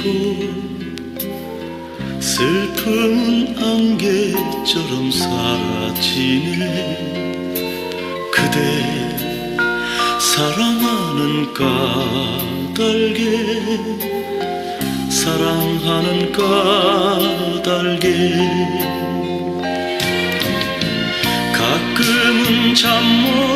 높아지고 슬픔은 안개처럼 사라지네. 그대 사랑하는 까닭에 사랑하는 까닭에. 가끔은 잠못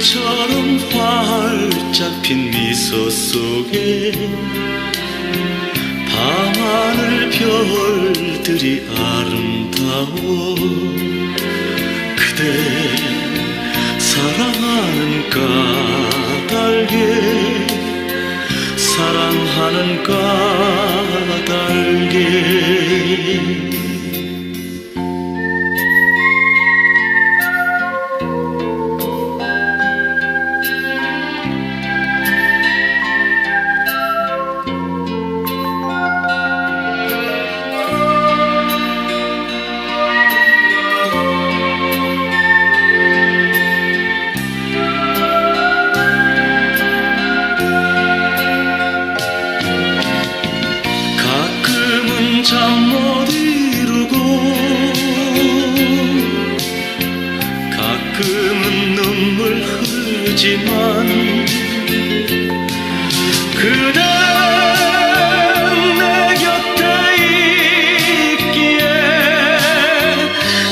꽃처럼 활짝 핀 미소 속에 밤하늘 별들이 아름다워 그대 사랑하는 까닭에 사랑하는 까닭에 가끔은 눈물 흐르지만 그대 내 곁에 있기에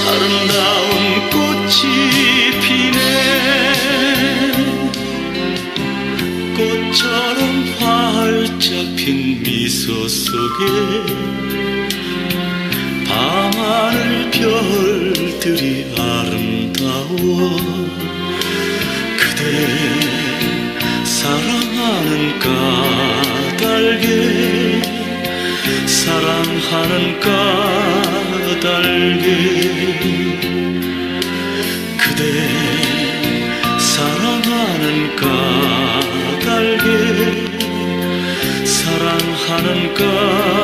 아름다운 꽃이 피네. 꽃처럼 활짝 핀 미소 속에 밤하늘 별들이 그대 사랑하는 까닭에 사랑하는 까닭에 그대 사랑하는 까닭에 사랑하는 까닭에